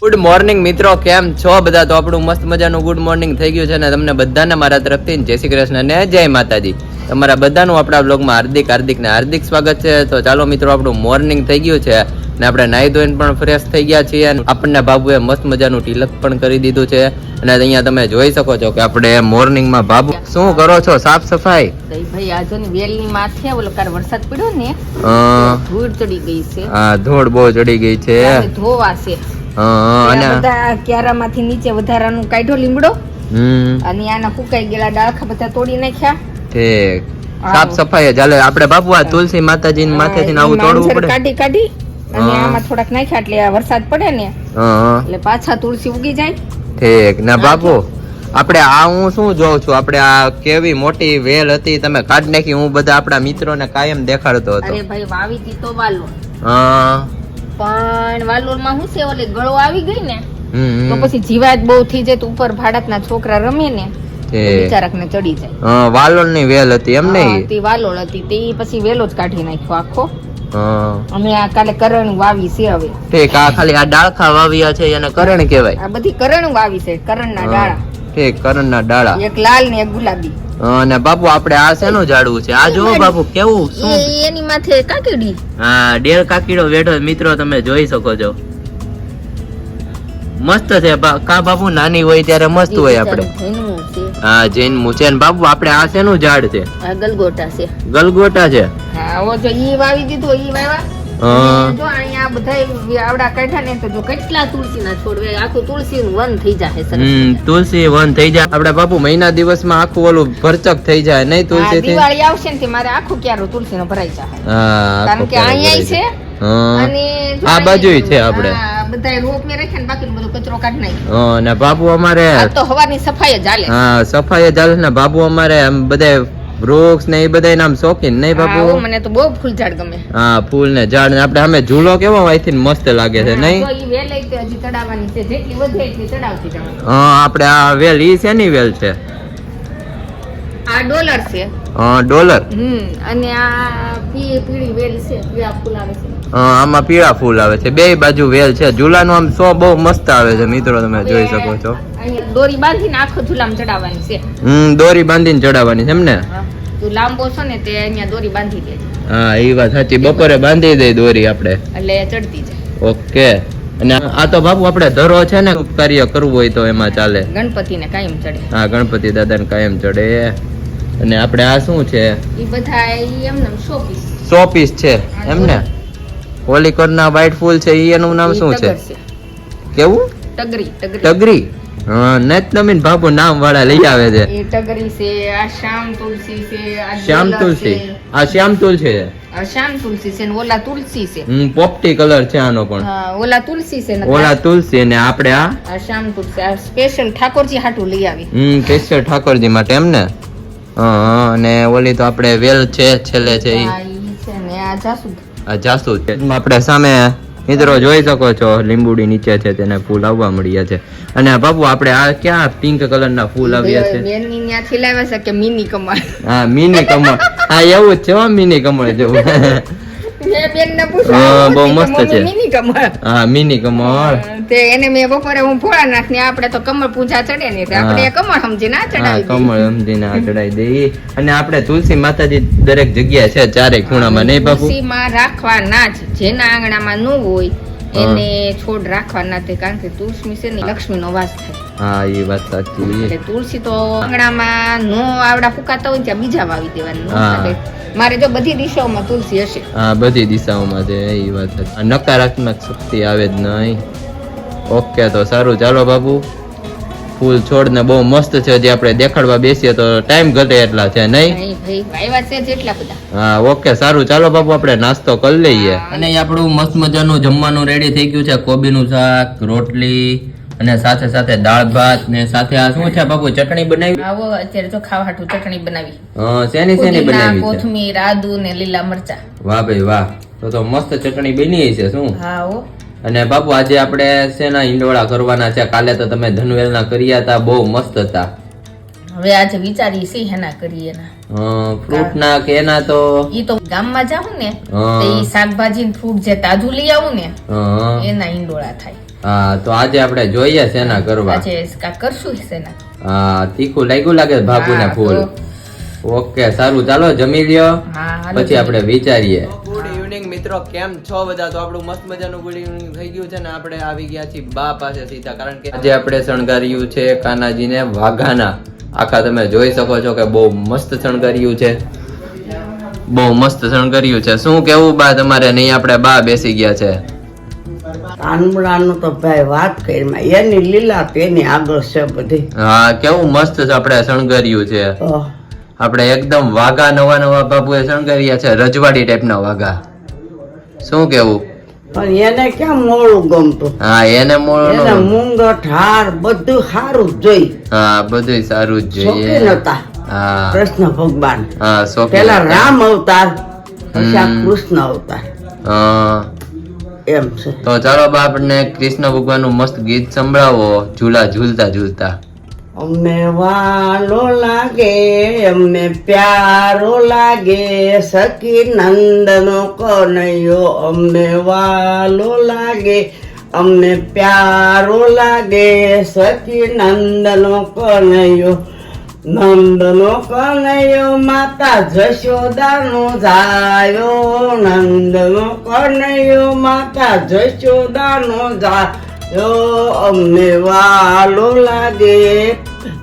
Good morning મિત્રો. કેમ છો બધા? તો આપણું મસ્ત મજાનું ગુડ મોર્નિંગ થઈ ગયું છે ને તમને બધાને મારા તરફથી જય શ્રી કૃષ્ણ ને જય માતાજી. તમારા બધાનું આપણા બ્લોગમાં હાર્દિક હાર્દિક ને હાર્દિક સ્વાગત છે. તો ચાલો મિત્રો, આપણું મોર્નિંગ થઈ ગયું છે. ને આપણે નાહી ધોઈને પણ ફ્રેશ થઈ ગયા છીએ અને આપણને બાબુએ મસ્ત મજાનું ટીલક પણ કરી દીધું છે. અને અહીંયા તમે જોઈ શકો છો કે આપણે મોર્નિંગમાં બાબુ શું કરો છો? સાફ સફાઈ? ભાઈ આજુ ની માથે ઓલો કાલ વરસાદ પડ્યો ને ધૂળ ચડી ગઈ છે. આ ધૂળ બહુ ચડી ગઈ છે. ધોવા છે. અને બધા ક્યારામાંથી નીચે વધારાનું કાઢ્યો લીમડો. અને આના ફૂકાઈ ગયેલા ડાળખા બધા તોડી નાખ્યા. ઠીક. સાફ સફાઈ ચાલે આપડે આપણે બાપુ આ તુલસી માતાજી માથેથી આવું તોડવું પડે. કાઢી કાઢી. અને આમાં થોડાક નાખ્યા એટલે આ વરસાદ પડે ને એટલે પાછા તુલસી ઉગી જાય. ઠીક. ના બાપુ આપણે આ હું શું જોઉં છું? આપણે આ કેવી મોટી વેલ હતી તમે કાઢ નાખી હું બધા આપણા મિત્રોને કાયમ દેખાડતો હતો. અરે ભાઈ વાવી તી તો વાલોર હા. પણ વાલોરમાં શું છે ઓલી ગળો આવી ગઈ ને તો પછી જીવાત બહુ થઈ જાય તો ઉપર ભાડકના છોકરા રમે ને ઠીક. બિચારક ને ચડી જાય. હા, વાલોળની વેલ હતી એમ હા, નહીં વાલોળ હતી તે પછી વેલો જ કાઢી નાખ્યો આખો. હા અમે આ કાલે કરણ વાવી છે હવે. ઠીક આ ખાલી આ ડાળખા વાવ્યા છે એને કરણ કહેવાય. આ બધી કરણ વાવી છે કરણના. ડાળા. ઠીક કરણના ડાળા. એક લાલ ને એક ગુલાબી. અને બાપુ આપણે આ શેનું ઝાડવું છે? આ જો બાપુ કેવું શું? એની માથે કાકીડી. હા ડેર કાકીડો બેઠો મિત્રો તમે જોઈ શકો છો. મસ્ત છે. કા બાપુ નાની હોય ત્યારે મસ્ત હોય આપણે. હા જૈન મુચેન બાપુ આપણે આ શેનું ઝાડ છે? આ ગલગોટા છે. ગલગોટા છે? હા ઓ જો ઈ વાવી દીધું ઈ વાવા. જો અહીંયા બધા આવડા કાઢ્યા ને તો જો કેટલા તુલસીના છોડ વે આખું તુલસી વન થઈ જાય હમ તુલસી વન થઈ જાય. આપણે બાપુ મહિના દિવસમાં આખું ઓલું ભરચક થઈ જાય નહીં તુલસી દિવાળી આવશે ને મારે આખું ક્યારો તુલસી ભરાઈ જાય કારણ કે અહીંયા છે અને આ બાજુય છે આપણે. હા, રોપ મેં રાખ્યા ને બાકીનો બધો કચરો કાઢી નાખ્યો હા, ને બાપુ અમારે આ તો હવાની સફાઈ જ હાલે. હા સફાઈ ને બાપુ અમારે આમ બધા વૃક્ષ ને એ બધા આમ શોખીન નહીં બાપુ મને તો બહુ ફૂલ ઝાડ ગમે. હા ફૂલ ને ઝાડ ને આપણે સામે ઝૂલો કેવો અહીંથી મસ્ત લાગે છે હા, નહીં? વેલ હજી ચડાવવાની છે જેટલી વધે એટલી ચડાવતી હા આપણે આ વેલ ઈ શેની વેલ છે. આ ડોલર છે. હા ડોલર? હમ અને આ પી પીળી વેલ છે પીળા ફૂલ આવે છે. આમાં પીળા ફૂલ આવે છે. બે બાજુ વેલ છે. ઝૂલાનો આમ સો બહુ મસ્ત આવે છે મિત્રો તમે જોઈ શકો છો. દોરી બાંધીને આખો ઝુલામ ચડાવવાની છે. હમ દોરી બાંધીને ચડાવવાની છે એમ ને? તું લાંબો છો ને તે અહીંયા દોરી બાંધી દે હા એ વાત સાચી. બપોરે બાંધી દઈ દોરી આપણે. એટલે ચડતી જાય. ઓકે. અને આ તો બાપુ આપણે ધરો છે ને કાર્ય કરવું હોય તો એમાં ચાલે. ગણપતિને કાયમ ચડે. હા ગણપતિ દાદાને કાયમ ચડે. અને આપણે આ શું છે? ઈ બધા એમને શો પીસ સો પીસ છે એમ ને હોલિકરના વ્હાઈટ ફૂલ છે ઈ એનું નામ શું છે? કેવું? ટગરી ટગરી. ટગરી? નેત નમીન બાપુ નામ વાળા લઈ આવે છે. એ ટગરી છે આ શ્યામ તુલસી છે આ શ્યામ તુલસી? આ શ્યામ તુલસી છે? આ શ્યામ તુલસી છે ને ઓલા તુલસી છે. હમ પોપટી કલર છે આનો પણ. હા, ઓલા તુલસી છે ને ઓલા તુલસી ને આપણે આ આ શ્યામ તુલસી આ સ્પેશિયલ ઠાકોરજી હાટું લઈ આવી. હમ કેશર ઠાકોરજી માટે એમ ને અને ઓલી તો આપણે વેલ છે છેલ્લે છે ઈ. આ ને જાસૂદ. આપણે સામે મિત્રો જોઈ શકો છો લીંબુડી નીચે છે તેને ફૂલ આવવા મળ્યા છે. અને બાપુ આપણે આ ક્યાં પિંક કલરના ફૂલ આવ્યા છે? બેનની લાવ્યા છે કે મિની કમળ? હા મિની કમળ. હા એવું જ છે મિની કમળ જેવું. હા, બહુ મસ્ત છે. મિની કમળ. હા મિની કમળ. તે એને મેં બપોરે હું નાખ ને આપણે તો કમળ પૂજા ચડે ને આપણે કમળ સમજી ના ચડાવી કમળ સમજીને ના ચડાવી દઈ અને આપણે તુલસી માતાજી દરેક જગ્યા છે ચારે ખૂણામાં નહીં બાપુ? રાખવા રાખવાના જ જેના આંગણામાં ન હોય એને છોડ રાખવાના તે કારણ કે તુલસી છે ને લક્ષ્મીનો વાસ થાય. હા એ વાત સાચી એટલે તુલસી તો આંગણામાં નો આવડા ફૂકાતા હોય ત્યાં બીજા વાવી દેવાની મારે જો બધી દિશાઓમાં તુલસી હશે. હા બધી દિશાઓમાં છે એ વાત નકારાત્મક શક્તિ આવે જ નહીં. ઓકે તો સારું. ચાલો બાપુ ફૂલ છોડ ને બહુ મસ્ત છે. જે આપણે દેખાડવા બેસીએ તો ટાઈમ ઘટે એટલા છે નહીં? હા ઓકે સારું. ચાલો બાપુ આપણે નાસ્તો કરી લઈએ. અને આપણું મસ્ત મજાનું જમવાનું રેડી થઈ ગયું છે. કોબીનું શાક રોટલી અને સાથે સાથે દાળ ભાત ને સાથે આ શું છે બાપુ ચટણી બનાવી? આવો અત્યારે તો ખાવા હાટું ચટણી બનાવી. હા શેની શેની બનાવી કોથમીર આદુ ને લીલા મરચા. વાહ ભાઈ વાહ. તો તો મસ્ત ચટણી બની છે શું? હા હો. અને બાપુ આજે આપણે શેના ઈંડોળા કરવાના છે? કાલે તો તમે ધનવેલના કર્યા હતા બહુ મસ્ત હતા. હવે આજે વિચારી સી હેના કરીએ ના ફ્રૂટ ના કે એના તો? ઈ તો ગામમાં જાઉં ને. ઈ શાકભાજી ફ્રૂટ જે તાજું લઈ આવું ને એના ઈંડોળા થાય. હા તો આજે આપણે જોઈએ શેના કરવા. આજે કા કરશું શેના? હા તીખું લાગ્યું લાગે હા, ફૂલ. ઓકે સારું ચાલો જમી લ્યો. પછી આપણે વિચારીએ. ઇવનિંગ મિત્રો. કેમ છો બધા? તો આપણું મસ્ત મજાનું ગુડ ઇવનિંગ થઈ ગયું છે ને આપણે આવી ગયા છીએ બા પાસે સીધા. કારણ કે આજે આપણે શણગાર્યું છે કાનાજીને વાઘાના. આખા તમે જોઈ શકો છો કે બહુ મસ્ત શણગાર્યું છે. બહુ મસ્ત શણગાર્યું છે. શું કેવું બા તમારે? નહીં આપણે બા બેસી ગયા છે. કાનમડાનું તો ભાઈ વાત કરી એની લીલા તેની આગળ છે બધી. હા કેવું મસ્ત આપણે શણગાર્યું છે. આપણે એકદમ વાઘા નવા નવા બાબુએ શણગાર્યા છે. રજવાડી ટાઈપના વાઘા. શું કેવું? પણ એને કેમ મોળું ગમતું? હા એને એને મોડું મૂંગઠ હાર બધું સારું જ જોઈ. હા બધું સારું જ જોઈએ. નતા હા. કૃષ્ણ ભગવાન. હા પેલા રામ અવતાર પછી આ કૃષ્ણ અવતાર. હા. એમ છે. તો ચાલો બાપ આપણને કૃષ્ણ ભગવાનનું મસ્ત ગીત સંભળાવો ઝૂલા ઝૂલતા ઝૂલતા. અમને વાલો લાગે, અમને પ્યારો લાગે, સખી નંદનો કનૈયો, અમને વાલો લાગે, અમને પ્યારો લાગે, સખી નંદનો કનૈયો નંદનો કનૈયો, માતા જશોદાનો જાયો, નંદનો કનૈયો, માતા જશોદાનો જાયો અમને વાલો લાગે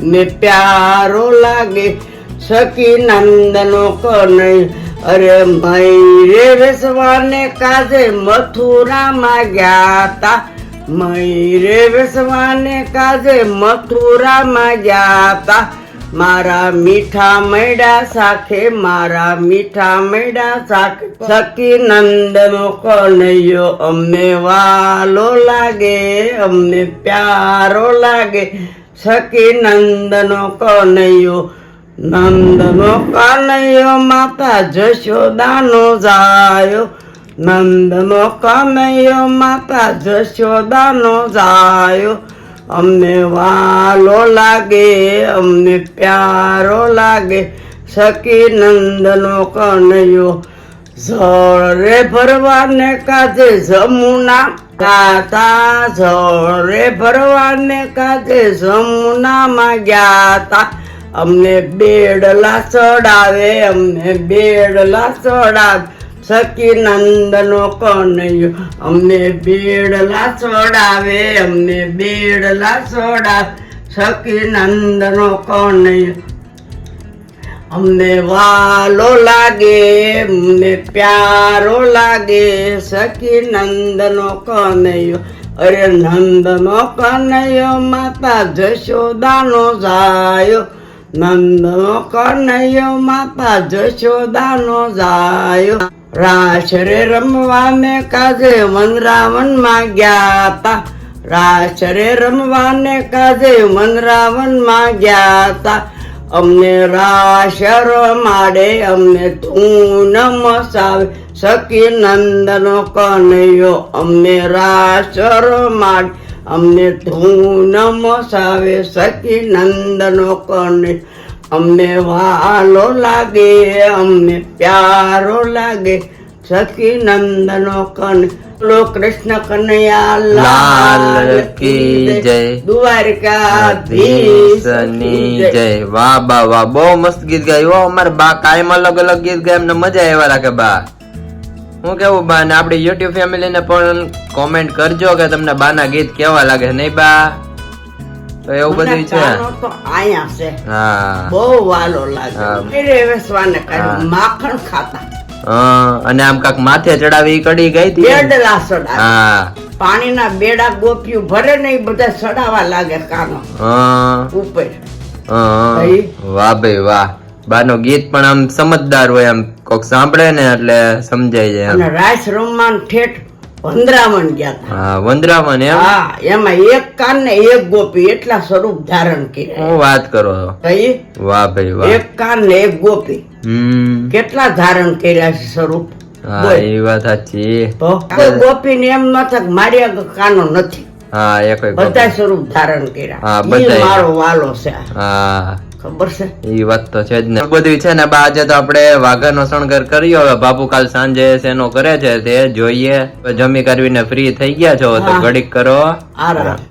ને પ્યારો લાગે, સખી નંદનો કનૈ, અરે મયરે વેસવાને કાજે મથુરામાં ગયા તા. મયરે વેસવાને કાજે મથુરામાં ગયા તા. મારા મીઠા મૈડા સાખે મારા મીઠા મૈડા સાખે સખી નંદનો કનૈયો અમને વાલો લાગે, અમને પ્યારો લાગે. સખી નંદનો કનૈયો નંદનો કનૈયો માતા જશોદાનો જાયો. નંદનો કનૈયો માતા જશોદાનો જાયો. અમને વાલો લાગે, અમને પ્યારો લાગે, સખી નંદનો કનૈયો જળ રે ભરવાને કાજે જમુના ગાતા જળ રે ભરવાને કાજે જમુનામાં ગયા તા અમને બેડલા ચડાવે, અમને બેડલા ચડાવે સખી નંદનો કનૈયો, અમને બેડલા છોડાવે અમને બેડલા ચડાવે સખી નંદનો કનૈયો. અમને વાલો લાગે, અમને પ્યારો લાગે સખી નંદનો કનૈયો. અરે નંદનો કનૈયો, માતા જશોદાનો જાયો. નંદનો કનૈયો, માતા જશોદાનો જાયો. રાસ રમવા રમવાને કાજે વનરાવનમાં ગયા તા રાશરે રમવાને કાજે વનરાવનમાં ગયા તા અમને રાશર માડે, અમને તું નમસાવે. સખી નંદનો કનૈયો, અમને રાશર માડે, અમને તું નમસાવે. સખી નંદનો કનૈયો અમને વાલો લાગે અમને પ્યારો લાગે. સખી નંદનો કન લો કૃષ્ણ કનૈયા લાલ કી જય. દ્વારકાધીશની જય. વાહ બા વાહ બહુ મસ્ત ગીત ગાયું. અમાર બા કાયમ અલગ અલગ ગીત ગાય એમને મજા આવ્યા રાખે બા. હું કેવું બા ને આપણી યુટ્યુબ ફેમિલી ને પણ કોમેન્ટ કરજો કે તમને બાના ગીત કેવા લાગે નહીં બા? તો એવું બધું છે. તો આયા છે. હા. બહુ વાલો લાગે. હા. હવે વેસવાને માખણ ખાતા. હા, અને આમ કાક માથે ચડાવી કડી ગઈ હતી. બેડલા સડા. હા. પાણીના બેડા ગોપિયું. ભરે નહીં બધા સડાવા લાગે કાનો. હા. ઉપર. વાહ ભાઈ વાહ. બાનો ગીત પણ આમ સમજદાર હોય આમ કોક સાંભળે ને એટલે સમજાય જાય રાઈસ રાસ ઠેઠ વંદરાવન ગયા હતા હા એમ? હા એમાં એક કાન ને એક ગોપી એટલા સ્વરૂપ ધારણ કર્યા. હું વાત કરો કઈ વાહ ભાઈ વાહ. એક કાન ને એક ગોપી. કેટલા ધારણ કર્યા છે સ્વરૂપ? હા એ વાત સાચી. ગોપી ને એમ ન થાય મારી આગળ કાનો નથી. હા એ બધા સ્વરૂપ ધારણ કર્યા. હા, ઈ મારો વાલો છે. હા. ખબર છે? વાત તો છે જ ને. બધી છે ને બા આજે તો આપણે વાઘાનો શણગાર કર્યો. હવે બાપુ કાલ સાંજે શેનો કરે છે તે જોઈએ. જમી કરવીને ફ્રી થઈ ગયા છો તો. ઘડીક કરો. આરામ